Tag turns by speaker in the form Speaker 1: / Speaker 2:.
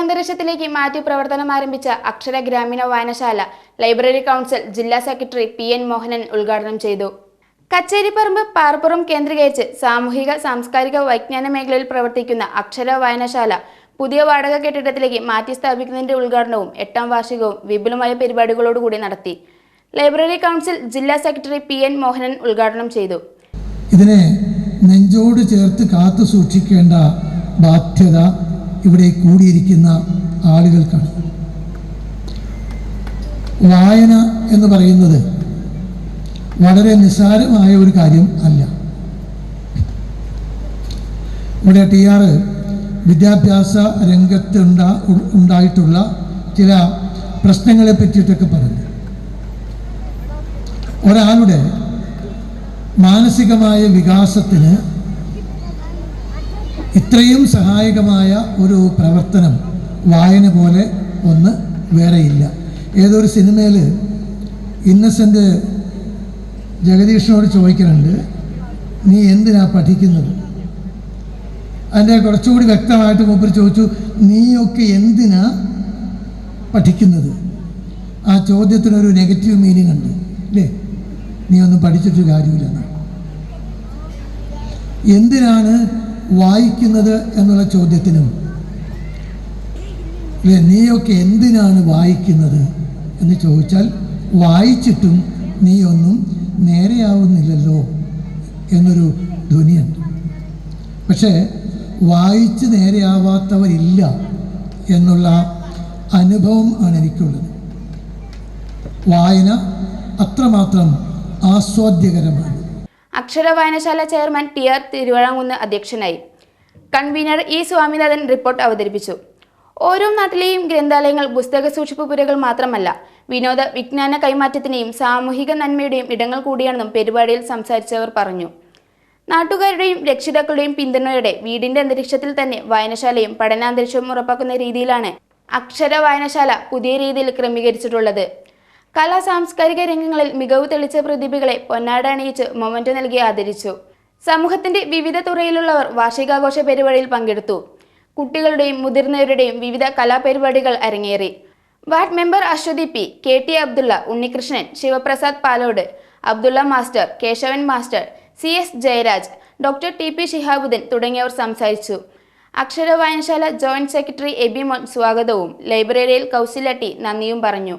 Speaker 1: അന്തരീക്ഷത്തിലേക്ക് മാറ്റി പ്രവർത്തനം ആരംഭിച്ച അക്ഷര ഗ്രാമീണ വായനശാല ലൈബ്രറി കൗൺസിൽ ജില്ലാ സെക്രട്ടറി പി എൻ മോഹനൻ ഉദ്ഘാടനം ചെയ്തു. കച്ചേരിപ്പറമ്പ് പാർപ്പുറം കേന്ദ്രീകരിച്ച് സാമൂഹിക സാംസ്കാരിക വൈജ്ഞാന മേഖലയിൽ പ്രവർത്തിക്കുന്ന അക്ഷര വായനശാല പുതിയ വാടക കെട്ടിടത്തിലേക്ക് മാറ്റി സ്ഥാപിക്കുന്നതിന്റെ ഉദ്ഘാടനവും എട്ടാം വാർഷികവും വിപുലമായ പരിപാടികളോടുകൂടി നടത്തി. ലൈബ്രറി കൗൺസിൽ ജില്ലാ സെക്രട്ടറി പി എൻ മോഹനൻ ഉദ്ഘാടനം ചെയ്തു.
Speaker 2: ഇതിനെ നെഞ്ചോട് ചേർത്ത് കാത്തു സൂക്ഷിക്കേണ്ട ബാധ്യത ഇവിടെ കൂടിയിരിക്കുന്ന ആളുകൾക്കാണ്. വായന എന്ന് പറയുന്നത് വളരെ നിസ്സാരമായ ഒരു കാര്യം അല്ല. ഇവിടെ ടി ആർ വിദ്യാഭ്യാസ രംഗത്തുണ്ടാ ഉണ്ടായിട്ടുള്ള ചില പ്രശ്നങ്ങളെ പറ്റിയിട്ടൊക്കെ പറഞ്ഞു. ഒരാളുടെ മാനസികമായ വികാസത്തിന് ഇത്രയും സഹായകമായ ഒരു പ്രവർത്തനം വായന പോലെ ഒന്ന് വേറെയില്ല. ഏതൊരു സിനിമയിൽ ഇന്നസെന്റ് ജഗദീഷിനോട് ചോദിക്കുന്നുണ്ട് നീ എന്തിനാ പഠിക്കുന്നത്? അതിന്റെ കുറച്ചുകൂടി വ്യക്തമായിട്ട് മൂപ്പർ ചോദിച്ചു നീയൊക്കെ എന്തിനാ പഠിക്കുന്നത്? ആ ചോദ്യത്തിനൊരു നെഗറ്റീവ് മീനിങ് ഉണ്ട് അല്ലേ? നീ ഒന്നും പഠിച്ചിട്ട് കാര്യമില്ലെന്ന്. എന്തിനാണ് വായിക്കുന്നത് എന്നുള്ള ചോദ്യത്തിനും അല്ലേ നീയൊക്കെ എന്തിനാണ് വായിക്കുന്നത് എന്ന് ചോദിച്ചാൽ വായിച്ചിട്ടും നീയൊന്നും നേരെയാവുന്നില്ലല്ലോ എന്നൊരു ധ്വനിയുണ്ട്. പക്ഷേ വായിച്ച് നേരെയാവാത്തവരില്ല എന്നുള്ള അനുഭവം ആണ് എനിക്കുള്ളത്. വായന അത്രമാത്രം ആസ്വാദ്യകരമാണ്.
Speaker 1: അക്ഷര വായനശാല ചെയർമാൻ ടി ആർ തിരുവഴാങ്കുന്ന് അധ്യക്ഷനായി. കൺവീനർ ഇ സ്വാമിനാഥൻ റിപ്പോർട്ട് അവതരിപ്പിച്ചു. ഓരോ നാട്ടിലെയും ഗ്രന്ഥാലയങ്ങൾ പുസ്തക സൂക്ഷിപ്പ് പുരകൾ മാത്രമല്ല വിനോദ വിജ്ഞാന കൈമാറ്റത്തിനെയും സാമൂഹിക നന്മയുടെയും ഇടങ്ങൾ കൂടിയാണെന്നും പരിപാടിയിൽ സംസാരിച്ചവർ പറഞ്ഞു. നാട്ടുകാരുടെയും രക്ഷിതാക്കളുടെയും പിന്തുണയോടെ വീടിന്റെ അന്തരീക്ഷത്തിൽ തന്നെ വായനശാലയും പഠനാന്തരീക്ഷവും ഉറപ്പാക്കുന്ന രീതിയിലാണ് അക്ഷര വായനശാല പുതിയ രീതിയിൽ ക്രമീകരിച്ചിട്ടുള്ളത്. കലാ സാംസ്കാരിക രംഗങ്ങളിൽ മികവ് തെളിച്ച പ്രതിഭകളെ പൊന്നാട അണിയിച്ച് മൊമെന്റോ നൽകി ആദരിച്ചു. സമൂഹത്തിന്റെ വിവിധ തുറയിലുള്ളവർ വാർഷികാഘോഷ പരിപാടിയിൽ പങ്കെടുത്തു. കുട്ടികളുടെയും മുതിർന്നവരുടെയും വിവിധ കലാപരിപാടികൾ അരങ്ങേറി. Ward member Aswathi P K T Abdulla Unnikrishnan Sivaprasad Palode Abdulla master Kesavan master C S Jayaraj doctor T P Shihabuddin തുടങ്ങിയവർ സംസാരിച്ചു. അക്ഷര വായനശാല ജോയിന്റ് സെക്രട്ടറി എബിമോൻ സ്വാഗതവും ലൈബ്രറിയിൽ കൗശിലട്ടി നന്ദിയും പറഞ്ഞു.